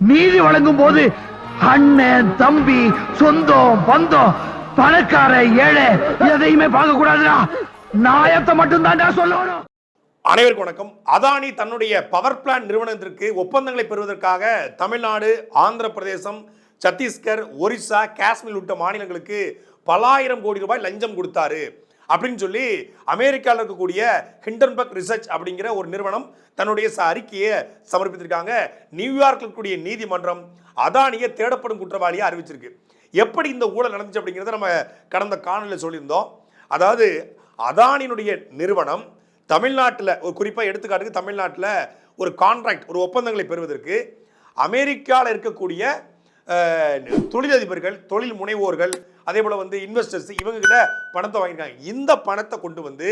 நீதி வழங்கும் போது அண்ணன் தம்பி சொந்தம் பந்தம் பணக்கார ஏழை எதையுமே பார்க்க கூடாதுடா நாயத்தை மட்டும் தான்டா சொல்லணும். அனைவருக்கும் வணக்கம். அதானி தன்னுடைய பவர் பிளான் நிறுவனத்திற்கு ஒப்பந்தங்களை பெறுவதற்காக தமிழ்நாடு ஆந்திர பிரதேசம் சத்தீஸ்கர் ஒரிசா காஷ்மீர் உள்ளிட்ட மாநிலங்களுக்கு பலாயிரம் கோடி ரூபாய் லஞ்சம் கொடுத்தாரு. அப்படின்னு சொல்லி அமெரிக்காவில் இருக்கக்கூடிய ஹிண்டன்பர்க் ரிசர்ச் அப்படிங்கிற ஒரு நிறுவனம் தன்னுடைய ச- அறிக்கையை சமர்ப்பித்திருக்காங்க. நியூயார்க்கில் இருக்கக்கூடிய நீதிமன்றம் அதானியை தேடப்படும் குற்றவாளியை அறிவிச்சிருக்கு. எப்படி இந்த ஊழல் நடந்துச்சு அப்படிங்கிறத நம்ம கடந்த காணொலியில் சொல்லியிருந்தோம். அதாவது அதானியினுடைய நிறுவனம் தமிழ்நாட்டில் ஒரு குறிப்பாக எடுத்துக்காட்டுக்கு தமிழ்நாட்டில் ஒரு கான்ட்ராக்ட் ஒரு ஒப்பந்தங்களை பெறுவதற்கு அமெரிக்காவில் இருக்கக்கூடிய தொழிலதிபர்கள் தொழில் முனைவோர்கள் அதே போல் வந்து இன்வெஸ்டர்ஸ் இவங்க கிட்ட பணத்தை வாங்கியிருக்காங்க. இந்த பணத்தை கொண்டு வந்து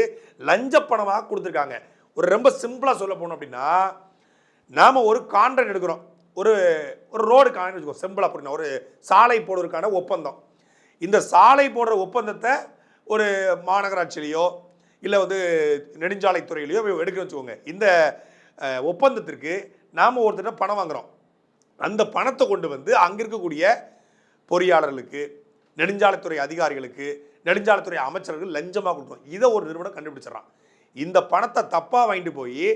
லஞ்ச பணமாக கொடுத்துருக்காங்க. ஒரு ரொம்ப சிம்பிளாக சொல்ல போனோம் அப்படின்னா நாம் ஒரு கான்ட்ராக்ட் எடுக்கிறோம். ஒரு ஒரு ரோடு கான்ட்ராக்ட் வச்சுக்கோ சிம்பிளாக புரியணும் ஒரு சாலை போடுவதற்கான ஒப்பந்தம். இந்த சாலை போடுற ஒப்பந்தத்தை ஒரு மாநகராட்சியிலையோ இல்லை வந்து நெடுஞ்சாலைத்துறையிலையோ எடுக்க வச்சுக்கோங்க. இந்த ஒப்பந்தத்திற்கு நாம் ஒருத்தர் பணம் வாங்குறோம். அந்த பணத்தை கொண்டு வந்து அங்கே இருக்கக்கூடிய பொறியாளர்களுக்கு நெடுஞ்சாலைத்துறை அதிகாரிகளுக்கு நெடுஞ்சாலைத்துறை அமைச்சர்கள் லஞ்சமாக கொடுத்தோம் இதை ஒரு நிறுவனம் கண்டுபிடிச்சிடறான். இந்த பணத்தை தப்பாக வாங்கிட்டு போய்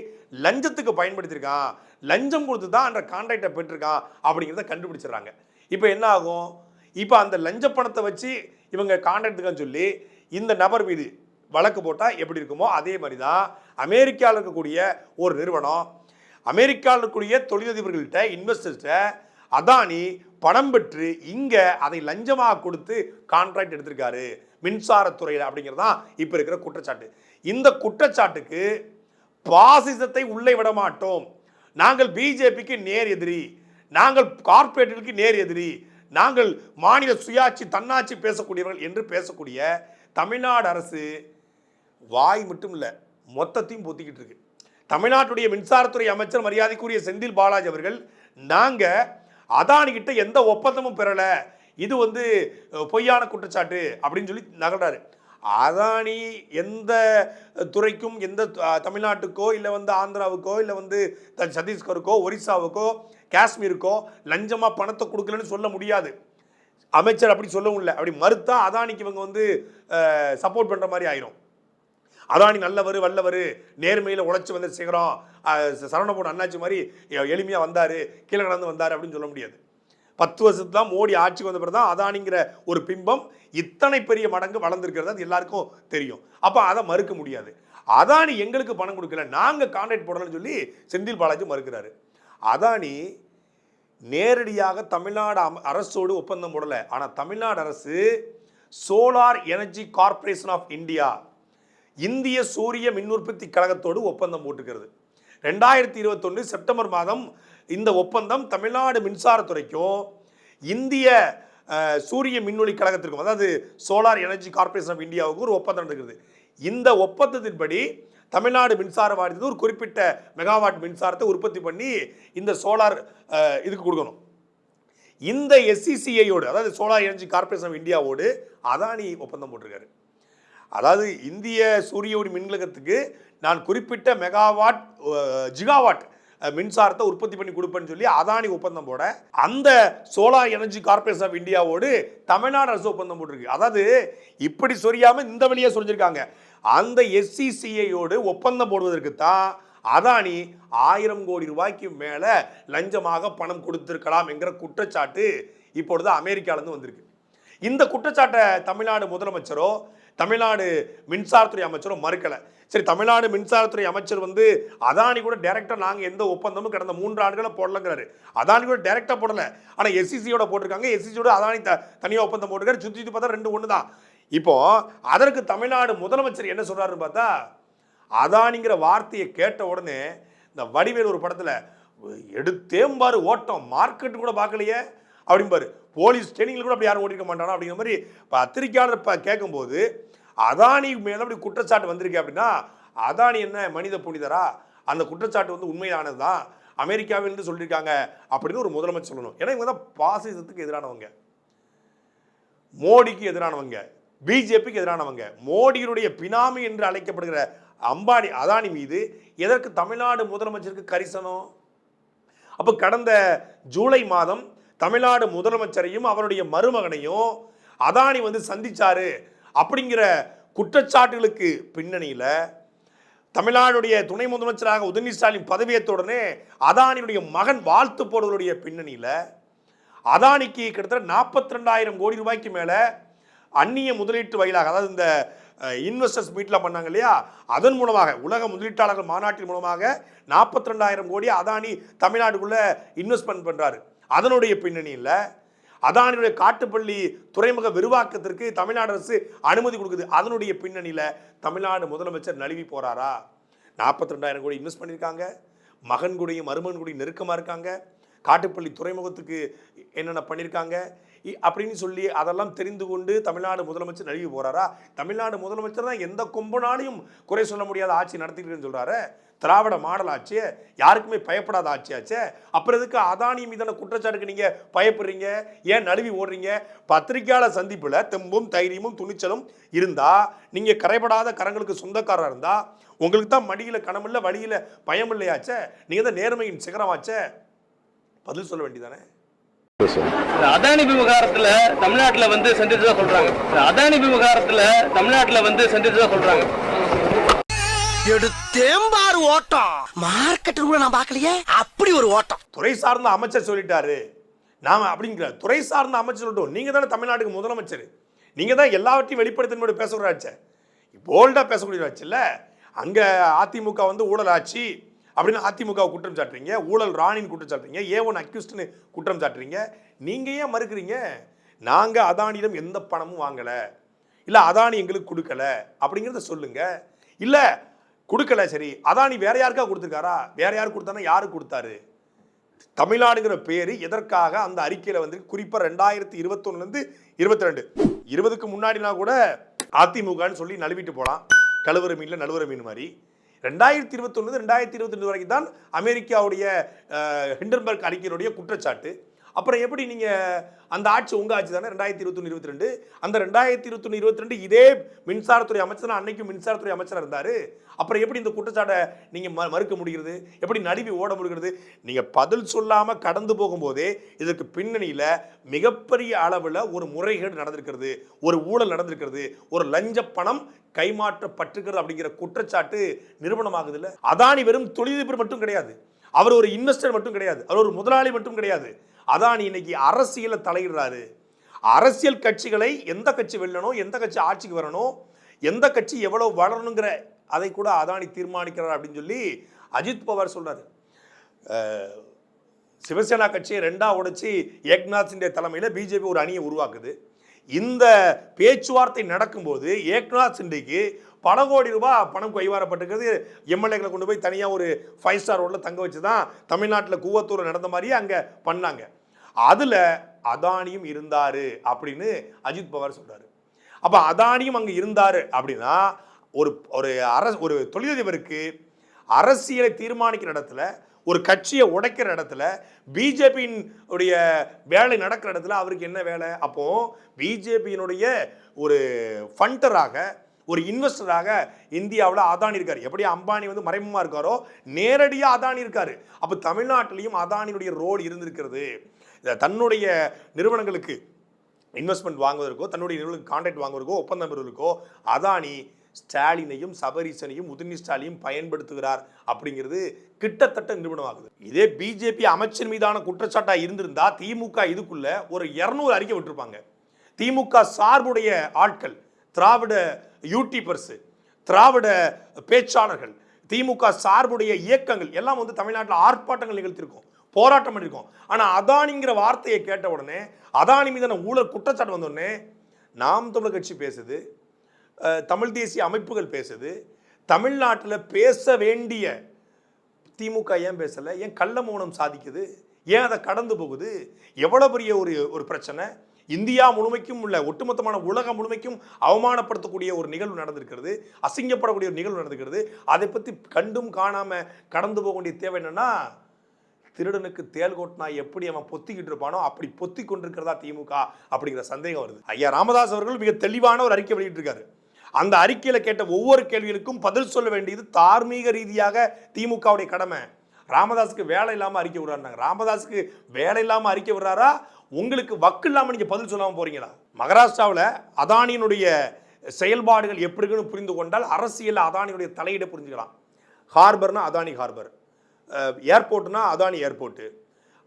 லஞ்சத்துக்கு பயன்படுத்தியிருக்கான் லஞ்சம் கொடுத்து தான் அந்த கான்ட்ராக்டை பெற்றிருக்கான் அப்படிங்கிறத கண்டுபிடிச்சிடுறாங்க. இப்போ என்ன ஆகும்? இப்போ அந்த லஞ்ச பணத்தை வச்சு இவங்க கான்ட்ராக்டுக்கான்னு சொல்லி இந்த நபர் மீது வழக்கு போட்டால் எப்படி இருக்குமோ அதே மாதிரி தான் அமெரிக்காவில் இருக்கக்கூடிய ஒரு நிறுவனம் அமெரிக்காவில் இருக்கக்கூடிய தொழிலதிபர்கள்ட்ட இன்வெஸ்டர்ஸ்ட்ட அதானி பணம் பெற்று இங்கே அதை லஞ்சமாக கொடுத்து கான்ட்ராக்ட் எடுத்திருக்காரு. மின்சாரத்துறையில் அப்படிங்கிறது தான் இப்போ இருக்கிற குற்றச்சாட்டு. இந்த குற்றச்சாட்டுக்கு பாசிசத்தை உள்ளே விட மாட்டோம். நாங்கள் பிஜேபிக்கு நேர் எதிரி. நாங்கள் கார்ப்பரேட்டுகளுக்கு நேர் எதிரி. நாங்கள் மாநில சுயாட்சி தன்னாட்சி பேசக்கூடியவர்கள் என்று பேசக்கூடிய தமிழ்நாடு அரசு வாய் மட்டும் இல்லை மொத்தத்தையும் பொத்திக்கிட்டு இருக்கு. தமிழ்நாட்டுடைய மின்சாரத்துறை அமைச்சர் மரியாதைக்குரிய செந்தில் பாலாஜி அவர்கள் நாங்கள் அதானி கிட்ட எந்த ஒப்பந்தமும் பெறல. இது வந்து பொய்யான குற்றச்சாட்டு அப்படின்னு சொல்லி நகர்றாரு. அதானி எந்த துறைக்கும் எந்த தமிழ்நாட்டுக்கோ இல்லை வந்து ஆந்திராவுக்கோ இல்லை வந்து த- சத்தீஸ்கருக்கோ ஒரிசாவுக்கோ காஷ்மீருக்கோ லஞ்சமாக பணத்தை கொடுக்கலன்னு சொல்ல முடியாது. அமைச்சர் அப்படி சொல்லவும் இல்லை. அப்படி மறுத்தா அதானிக்கு இவங்க வந்து சப்போர்ட் பண்ணுற மாதிரி ஆயிரும். அதானி நல்லவர் வல்லவர் நேர்மையில் உழைச்சி வந்து சிகரம் சரவணபோட அண்ணாச்சி மாதிரி எளிமையாக வந்தார் கீழே கடந்து வந்தார் அப்படின்னு சொல்ல முடியாது. பத்து வருஷத்து தான் மோடி ஆட்சிக்கு வந்த பிறகு தான் அதானிங்கிற ஒரு பிம்பம் இத்தனை பெரிய மடங்கு வளர்ந்துருக்கிறது அது எல்லாருக்கும் தெரியும். அப்போ அதை மறுக்க முடியாது. அதானி எங்களுக்கு பணம் கொடுக்கல நாங்கள் கான்ட்ராக்ட் போடலன்னு சொல்லி செந்தில் பாலாஜி மறுக்கிறாரு. அதானி நேரடியாக தமிழ்நாடு அம- அரசோடு ஒப்பந்தம் போடலை. ஆனால் தமிழ்நாடு அரசு solar energy corporation of India இந்திய சூரிய மின் உற்பத்தி கழகத்தோடு ஒப்பந்தம் போட்டுக்கிறது ரெண்டாயிரத்தி இருபத்தொன்று செப்டம்பர் மாதம் இந்த ஒப்பந்தம் தமிழ்நாடு மின்சாரத்துறைக்கும் இந்திய சூரிய மின்னொளி கழகத்திற்கும் அதாவது சோலார் எனர்ஜி கார்ப்பரேஷன் ஆஃப் இந்தியாவுக்கும் ஒரு ஒப்பந்தம் நடக்கிறது இந்த ஒப்பந்தத்தின்படி தமிழ்நாடு மின்சார வாரியத்துக்கு ஒரு குறிப்பிட்ட மெகாவாட் மின்சாரத்தை உற்பத்தி பண்ணி இந்த சோலார் இதுக்கு கொடுக்கணும். இந்த எஸ்சிசிஐயோடு அதாவது சோலார் எனர்ஜி கார்ப்பரேஷன் ஆஃப் இந்தியாவோடு அதானி ஒப்பந்தம் போட்டிருக்காரு. அதாவது இந்திய சூரிய ஒளி மின்கலகத்துக்கு நான் குறிப்பிட்ட மெகாவாட் ஜிகாவாட் மின்சாரத்தை உற்பத்தி பண்ணி கொடுப்பேன்னு சொல்லி அதானி ஒப்பந்தம் போட அந்த சோலார் எனர்ஜி கார்ப்பரேஷன் ஆஃப் இந்தியாவோடு தமிழ்நாடு அரசு ஒப்பந்தம் போட்டிருக்கு. அதாவது இப்படி சொரியாமல் இந்த வழியாக சொல்லியிருக்காங்க அந்த எஸ்சிசிஐயோடு ஒப்பந்தம் போடுவதற்கு தான் அதானி ஆயிரம் கோடி ரூபாய்க்கு மேலே லஞ்சமாக பணம் கொடுத்திருக்கலாம் என்கிற குற்றச்சாட்டு இப்பொழுது அமெரிக்காவிலேருந்து வந்திருக்கு. இந்த குற்றச்சாட்டை தமிழ்நாடு முதலமைச்சரோ தமிழ்நாடு மின்சாரத்துறை அமைச்சரும் மறுக்கலை. சரி தமிழ்நாடு மின்சாரத்துறை அமைச்சர் வந்து அதானி கூட டைரக்டாக நாங்கள் எந்த ஒப்பந்தமும் கடந்த மூன்று ஆண்டுகளை போடலங்கிறாரு. அதானி கூட டேரெக்டாக போடலை. ஆனால் எஸ்சிசியோட போட்டிருக்காங்க. எஸ்சிசியோட அதானி த தனியாக ஒப்பந்தம் போட்டிருக்காரு. சுற்றி சுற்றி பார்த்தா ரெண்டு ஒன்று தான் இப்போ அதற்கு தமிழ்நாடு முதலமைச்சர் என்ன சொல்கிறாருன்னு பார்த்தா அதானிங்கிற வார்த்தையை கேட்ட உடனே இந்த வடிவேல் ஒரு படத்தில் எடுத்தேம்பாரு ஓட்டம். மார்க்கெட் கூட பார்க்கலையே. அப்படிம்பாரு. போலீஸ் ட்ரெயினிங்கில் கூட அப்படி யாரும் ஓட்டிருக்க மாட்டானா? அப்படிங்கிற மாதிரி பத்திரிக்கையாளர் இப்போ கேட்கும்போது அதானி மேலே அப்படி குற்றச்சாட்டு வந்திருக்கு அப்படின்னா அதானி என்ன மனித புனிதரா? அந்த குற்றச்சாட்டு வந்து உண்மையானது தான் அமெரிக்காவிலிருந்து சொல்லியிருக்காங்க அப்படின்னு ஒரு முதலமைச்சர் சொல்லணும். ஏன்னா இவங்க தான் பாசிசத்துக்கு எதிரானவங்க. மோடிக்கு எதிரானவங்க. பிஜேபிக்கு எதிரானவங்க. மோடியினுடைய பினாமி என்று அழைக்கப்படுகிற அம்பானி அதானி மீது எதற்கு தமிழ்நாடு முதலமைச்சருக்கு கரிசனம்? அப்போ கடந்த ஜூலை மாதம் தமிழ்நாடு முதலமைச்சரையும் அவருடைய மருமகனையும் அதானி வந்து சந்திச்சாரு. அப்படிங்கிற குற்றச்சாட்டுகளுக்கு பின்னணியில் தமிழ்நாடுடைய துணை முதலமைச்சராக உதயநிதி ஸ்டாலின் பதவியேற்ற உடனே அதானியுடைய மகன் வாழ்த்து போடுவதுடைய பின்னணியில் அதானிக்கு கிட்டத்தட்ட நாற்பத்தி ரெண்டாயிரம் கோடி ரூபாய்க்கு மேலே அந்நிய முதலீட்டு வாயிலாக அதாவது இந்த இன்வெஸ்டர்ஸ் மீட்லாம் பண்ணாங்க இல்லையா? அதன் மூலமாக உலக முதலீட்டாளர்கள் மாநாட்டின் மூலமாக நாற்பத்தி ரெண்டாயிரம் கோடி அதானி தமிழ்நாட்டுக்குள்ளே இன்வெஸ்ட்மெண்ட் பண்ணுறாரு அதனுடைய பின்னணியில் அதானியுடைய காட்டுப்பள்ளி துறைமுக விரிவாக்கத்திற்கு தமிழ்நாடு அரசு அனுமதி கொடுக்குது. அதனுடைய பின்னணியில் தமிழ்நாடு முதலமைச்சர் நழுவி போறாரா? நாற்பத்தி ரெண்டாயிரம் கோடி இன்வெஸ்ட் பண்ணியிருக்காங்க. மகன் கூடையும் மருமகன் கூடையும் நெருக்கமாக இருக்காங்க. காட்டுப்பள்ளி துறைமுகத்துக்கு என்னென்ன பண்ணியிருக்காங்க? அப்படின்னு சொல்லி அதெல்லாம் தெரிந்து கொண்டு தமிழ்நாடு முதலமைச்சர் நழுவி போகிறாரா தமிழ்நாடு முதலமைச்சர் தான் எந்த கொம்பனாலையும் குறை சொல்ல முடியாத ஆட்சி நடத்திக்கிறேன்னு சொல்கிறாரு திராவிட மாடல் ஆட்சி யாருக்குமே பயப்படாத ஆட்சியாச்சே அப்புறம் எதுக்கு அதானி மீதான குற்றச்சாட்டுக்கு நீங்கள் பயப்படுறீங்க? ஏன் நழுவி ஓடுறீங்க? பத்திரிகையாளர் சந்திப்பில் தெம்பும் தைரியமும் துணிச்சலும் இருந்தால் நீங்கள் கரைபடாத கரங்களுக்கு சொந்தக்காரராக இருந்தால் உங்களுக்கு தான் மடியில் கணமில்லை வழியில் பயம் இல்லையாச்சே? நீங்கள் தான் நேர்மையின் சிகரமாச்சே? பதில் சொல்ல வேண்டியதானே அதானி விவகாரத்துல தமிழ்நாட்டுல வந்து சந்திச்சதா சொல்றாங்க. அதானி விவகாரத்துல தமிழ்நாட்டுல வந்து சந்திச்சதா சொல்றாங்க. எடுத்தேம்பாரு ஓட்டம். மார்க்கெட் கூட நான் பார்க்கலையே? அப்படி ஒரு ஓட்டம். துறை சார்ந்த அமைச்சர் சொல்லிட்டாரு. நாம அப்படிங்கிற துறை சார்ந்த அமைச்சர் சொல்லட்டும். நீங்க தானே தமிழ்நாட்டுக்கு முதலமைச்சர். நீங்க தான் எல்லாவற்றையும் வெளிப்படுத்தினோட பேசக்கூடாச்சே போல்டா பேசக்கூடியதாச்சு இல்ல? அங்க அதிமுக வந்து ஊழல் ஆட்சி அப்படின்னு அதிமுக குற்றம் சாட்டுறீங்க ஊழல் ராணின்னு குற்றம் சாட்டுறீங்க ஏ ஒன் அக்யூஸ்ட்னு குற்றம் சாட்டுறீங்க. நீங்கள் ஏன் மறுக்கிறீங்க? நாங்கள் அதானியிடம் எந்த பணமும் வாங்கலை. இல்லை அதானி எங்களுக்கு கொடுக்கல அப்படிங்கிறத சொல்லுங்க. இல்லை கொடுக்கல சரி. அதானி வேற யாருக்கா கொடுத்துருக்காரா? வேற யாரு கொடுத்தானா? யாரு கொடுத்தாரு? தமிழ்நாடுங்கிற பேர் எதற்காக அந்த அறிக்கையில் வந்து குறிப்பாக ரெண்டாயிரத்தி இருபத்தொன்னுலேருந்து இருபத்தி ரெண்டு இருபதுக்கு முன்னாடினா கூட அதிமுகன்னு சொல்லி நழுவிட்டு போகலாம் கழுவுற மீனில் நழுவுற மீன் மாதிரி. ரெண்டாயிரத்தி இருபத்தொன்னு ரெண்டாயிரத்தி இருபத்தி ரெண்டு வரைக்கும் தான் அமெரிக்காவுடைய அஹ், ஹிண்டன்பர்க் அறிக்கையினுடைய குற்றச்சாட்டு. அப்புறம் எப்படி நீங்கள் அந்த ஆட்சி உங்கள் ஆட்சி தானே? ரெண்டாயிரத்தி இருபத்தொன்று இருபத்தி ரெண்டு. அந்த ரெண்டாயிரத்தி இருபத்தொன்று இருபத்தி ரெண்டு இதே மின்சாரத்துறை அமைச்சர் தான் அன்னைக்கும் மின்சாரத்துறை அமைச்சராக இருந்தார். அப்புறம் எப்படி இந்த குற்றச்சாட்டை நீங்கள் ம- மறுக்க முடிகிறது? எப்படி நழுவி ஓட முடிகிறது? நீங்கள் பதில் சொல்லாமல் கடந்து போகும்போதே இதற்கு பின்னணியில் மிகப்பெரிய அளவில் ஒரு முறைகேடு நடந்திருக்கிறது. ஒரு ஊழல் நடந்திருக்கிறது. ஒரு லஞ்ச பணம் கைமாற்றப்பட்டிருக்கிறது அப்படிங்கிற குற்றச்சாட்டு நிறுவனமாகுது இல்லை அதானி வெறும் தொழிலதிபர் மட்டும் கிடையாது. அவர் ஒரு இன்வெஸ்டர் மட்டும் கிடையாது. அவர் ஒரு முதலாளி மட்டும் கிடையாது. அதானி இன்னைக்கு அரசியல தலையிடுறாரு. அரசியல் கட்சிகளை எந்த கட்சி வெல்லணும் எந்த கட்சி ஆட்சிக்கு வரணும் எந்த கட்சி எவ்வளவு வளரணுங்கிற அதை கூட அதானி தீர்மானிக்கிறார் அப்படின்னு சொல்லி அஜித் பவார் சொல்றாரு. சிவசேனா கட்சியை ரெண்டா உடைச்சி ஏக்நாத் சிண்டே தலைமையில் பிஜேபி ஒரு அணியை உருவாக்குது. இந்த பேச்சுவார்த்தை நடக்கும்போது ஏக்நாத் சிண்டேக்கு பல கோடி ரூபாய் பணம் கைவாரப்பட்டிருக்கிறது. எம்எல்ஏக்களை கொண்டு போய் தனியாக ஒரு ஃபைவ் ஸ்டார் ரோட்டில் தங்க வச்சு தான் தமிழ்நாட்டில் கூவத்தூர் நடந்த மாதிரியே அங்கே பண்ணாங்க. அதில் அதானியும் இருந்தார் அப்படின்னு அஜித் பவார் சொல்கிறாரு அப்போ அதானியும் அங்கே இருந்தார் அப்படின்னா ஒரு ஒரு அரசு ஒரு தொழிலதிபருக்கு அரசியலை தீர்மானிக்கிற இடத்துல ஒரு கட்சியை உடைக்கிற இடத்துல பிஜேபியின் உடைய வேலை நடக்கிற இடத்துல அவருக்கு என்ன வேலை? அப்போ பிஜேபியினுடைய ஒரு ஃபண்டராக ஒரு இன்வெஸ்டராக இந்தியாவில் அதானி இருக்கார். எப்படி அம்பானி வந்து மறைமுகமாக இருக்காரோ? நேரடியாக அதானி இருக்காரு. அப்போ தமிழ்நாட்டிலையும் அதானியுடைய ரோல் இருந்திருக்கிறது. தன்னுடைய நிறுவனங்களுக்கு இன்வெஸ்ட்மெண்ட் வாங்குவதற்கோ தன்னுடைய நிறுவனங்களுக்கு கான்ட்ராக்ட் வாங்குவதற்கோ ஒப்பந்தம் பெறுவதற்கோ அதானி ஸ்டாலினையும் சபரீசனையும் உதயநிதி ஸ்டாலினையும் பயன்படுத்துகிறார் அப்படிங்கிறது கிட்டத்தட்ட நிரூபணமாகுது இதே பிஜேபி அமைச்சர் மீதான குற்றச்சாட்டாக இருந்திருந்தா திமுக இதுக்குள்ள ஒரு இரநூறு அறிக்கை விட்டுருப்பாங்க. திமுக சார்புடைய ஆட்கள் திராவிட யூடியூபர்ஸு திராவிட பேச்சாளர்கள் திமுக சார்புடைய இயக்கங்கள் எல்லாம் வந்து தமிழ்நாட்டில் ஆர்ப்பாட்டங்கள் நிகழ்த்திருக்கோம் போராட்டம் பண்ணியிருக்கோம் ஆனால் அதானிங்கிற வார்த்தையை கேட்ட உடனே அதானி மீதான ஊழல் குற்றச்சாட்டு வந்தோடனே நாம் தமிழர் கட்சி பேசுது தமிழ் தேசிய அமைப்புகள் பேசுது தமிழ்நாட்டில் பேச வேண்டிய திமுக ஏன் பேசலை ஏன் கள்ள மௌனம் சாதிக்குது ஏன் அதை கடந்து போகுது எவ்வளோ பெரிய ஒரு ஒரு பிரச்சனை? இந்தியா முழுமைக்கும் உள்ள ஒட்டுமொத்தமான உலகம் முழுமைக்கும் அவமானப்படுத்தக்கூடிய ஒரு நிகழ்வு நடந்திருக்கிறது அசிங்கப்படக்கூடிய ஒரு நிகழ்வு நடந்திருக்கிறது. அதை பற்றி கண்டும் காணாமல் கடந்து போக வேண்டிய தேவை என்னென்னா திருடனுக்கு தேல் கொட்டினா எப்படி அவன் பொத்திக்கிட்டு இருப்பானோ அப்படி பொத்தி கொண்டிருக்கிறதா திமுக அப்படிங்கிற சந்தேகம் வருது. ஐயா ராமதாஸ் அவர்கள் மிக தெளிவான ஒரு அறிக்கை வெளியிட்டிருக்காரு. அந்த அறிக்கையில கேட்ட ஒவ்வொரு கேள்விகளுக்கும் பதில் சொல்ல வேண்டியது தார்மீக ரீதியாக திமுகவுடைய கடமை. ராமதாஸுக்கு வேலை இல்லாமல் அறிக்கை விடுறாருனாங்க ராமதாஸுக்கு வேலை இல்லாமல் அறிக்கை விடுறாரா? உங்களுக்கு வக்கு இல்லாமல் நீங்கள் பதில் சொல்லாமல் போறீங்களா? மகாராஷ்டிராவில் அதானியினுடைய செயல்பாடுகள் எப்படி இருக்குன்னு புரிந்து கொண்டால் அரசியல் அதானியுடைய தலையீடை புரிஞ்சுக்கலாம். ஹார்பர்னா அதானி ஹார்பர். ஏர்போர்ட்னா அதானி ஏர்போர்ட்டு.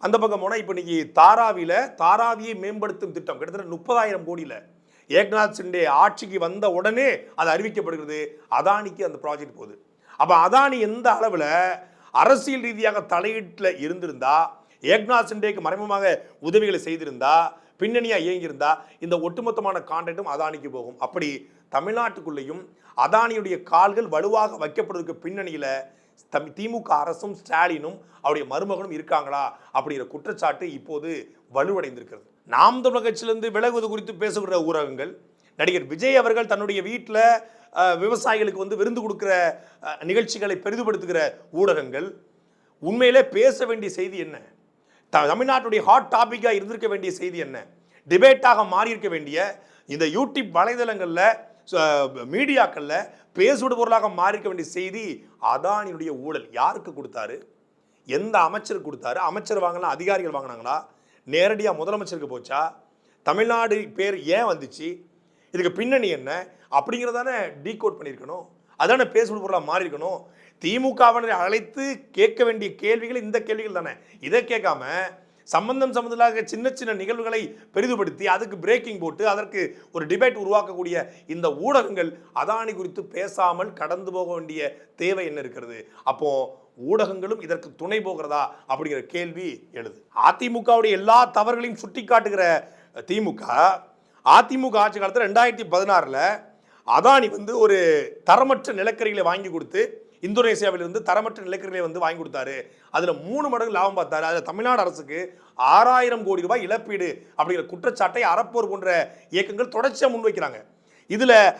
அந்த பக்கம் போனால் இப்போ இன்றைக்கி தாராவியில் தாராவியை மேம்படுத்தும் திட்டம் கிட்டத்தட்ட முப்பதாயிரம் கோடியில். ஏக்நாத் சிண்டே ஆட்சிக்கு வந்த உடனே அது அறிவிக்கப்படுகிறது. அதானிக்கு அந்த ப்ராஜெக்ட் போகுது. அப்போ அதானி எந்த அளவில் அரசியல் ரீதியாக தலையீட்டில் இருந்திருந்தா ஏக்நாத் சிண்டேக்கு மறைமுகமாக உதவிகளை செய்திருந்தா பின்னணியாக இயங்கியிருந்தா இந்த ஒட்டுமொத்தமான கான்ட்ராக்டும் அதானிக்கு போகும். அப்படி தமிழ்நாட்டுக்குள்ளேயும் அதானியுடைய கால்கள் வலுவாக வைக்கப்படுவதற்கு பின்னணியில் தம் திமுக அரசும் ஸ்டாலினும் அவருடைய மருமகனும் இருக்காங்களா அப்படிங்கிற குற்றச்சாட்டு இப்போது வலுவடைந்திருக்கிறது. நாம் தமிழக கட்சியிலிருந்து விலகுவது குறித்து பேசுகிற ஊடகங்கள் நடிகர் விஜய் அவர்கள் தன்னுடைய வீட்டில் விவசாயிகளுக்கு வந்து விருந்து கொடுக்குற நிகழ்ச்சிகளை பெரிதுபடுத்துகிற ஊடகங்கள் உண்மையிலே பேச வேண்டிய செய்தி என்ன? த- தமிழ்நாட்டுடைய ஹாட் டாப்பிக்காக இருந்திருக்க வேண்டிய செய்தி என்ன? டிபேட்டாக மாறியிருக்க வேண்டிய இந்த யூடியூப் வலைதளங்களில் மீடியாக்களில் பேசுவிட பொருளாக மாறிக்க வேண்டிய செய்தி அதானியுடைய ஊழல். யாருக்கு கொடுத்தாரு? எந்த அமைச்சர் கொடுத்தாரு? அமைச்சர் வாங்கினா அதிகாரிகள் வாங்கினாங்களா? நேரடியாக முதலமைச்சருக்கு போச்சா? தமிழ்நாடு பேர் ஏன் வந்துச்சு? இதுக்கு பின்னணி என்ன? அப்படிங்கிறதானே டீகோட் பண்ணியிருக்கணும். அதானே பேசுவது பொருளாக மாறி இருக்கணும் திமுகவினரை அழைத்து கேட்க வேண்டிய கேள்விகள் இந்த கேள்விகள் தானே. இதை கேட்காம சம்பந்தம் சம்பந்தமாக சின்ன சின்ன நிகழ்வுகளை பெரிதுபடுத்தி அதுக்கு பிரேக்கிங் போட்டு அதற்கு ஒரு டிபேட் உருவாக்கக்கூடிய இந்த ஊடகங்கள் அதானி குறித்து பேசாமல் கடந்து போக வேண்டிய தேவை என்ன இருக்கிறது? அப்போ ஊடகங்களும் இதற்கு துணை போகிறதா அப்படிங்கிற கேள்வி எழுது. அதிமுகவுடைய எல்லா தவறுகளையும் சுட்டி காட்டுகிற திமுக அதிமுக ஆட்சி காலத்தில் ரெண்டாயிரத்தி பதினாறில் அதானி வந்து ஒரு தரமற்ற நிலக்கரிகளை வாங்கி கொடுத்து இந்தோனேசியாவிலிருந்து தரமற்ற நிலக்கரிகளை வந்து வாங்கி கொடுத்தாரு. அதில் மூணு மடங்கு லாபம் பார்த்தாரு. அதில் தமிழ்நாடு அரசுக்கு ஆறாயிரம் கோடி ரூபாய் இழப்பீடு அப்படிங்கிற குற்றச்சாட்டை அறப்போர் போன்ற இயக்கங்கள் தொடர்ச்சியாக முன்வைக்கிறாங்க. இதில்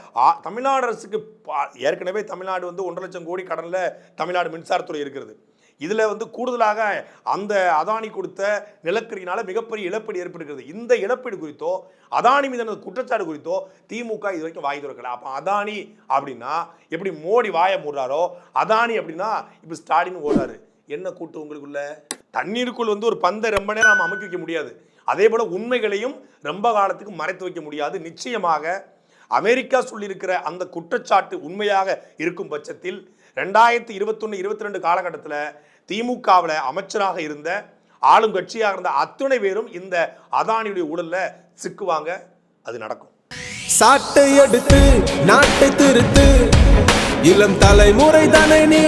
தமிழ்நாடு அரசுக்கு பா- ஏற்கனவே தமிழ்நாடு வந்து ஒன்றரை லட்சம் கோடி கடனில் தமிழ்நாடு மின்சாரத்துறை இருக்கிறது. இதில் வந்து கூடுதலாக அந்த அதானி கொடுத்த நிலக்கரியினால் மிகப்பெரிய இழப்பீடு ஏற்படுகிறது. இந்த இழப்பீடு குறித்தோ அதானி மீதான குற்றச்சாட்டு குறித்தோ திமுக இது வரைக்கும் வாய் திறக்கல. அப்போ அதானி அப்படின்னா எப்படி மோடி வாயை மூடுறாரோ அதானி அப்படின்னா இப்போ ஸ்டாலின் ஓடுறாரு. என்ன கூட்டு உங்களுக்குள்ள? தண்ணீருக்குள் வந்து ஒரு பந்தை ரொம்ப நேரம் நம்ம அமைக்க வைக்க முடியாது. அதே போல் உண்மைகளையும் ரொம்ப காலத்துக்கு மறைத்து வைக்க முடியாது. நிச்சயமாக அமெரிக்கா சொல்லியிருக்கிற அந்த குற்றச்சாட்டு உண்மையாக இருக்கும் பட்சத்தில் ரெண்டாயிரத்தி இருபத்தொன்று இருபத்தி ரெண்டு காலகட்டத்தில் திமுகவில் அமைச்சராக இருந்த ஆளும் கட்சியாக இருந்த அத்துணை பேரும் இந்த அதானியுடைய ஊழல்ல சிக்குவாங்க. அது நடக்கும். சாட்டை எடுத்து நாட்டை திருத்து. இளம் தலைமுறை தானே நீ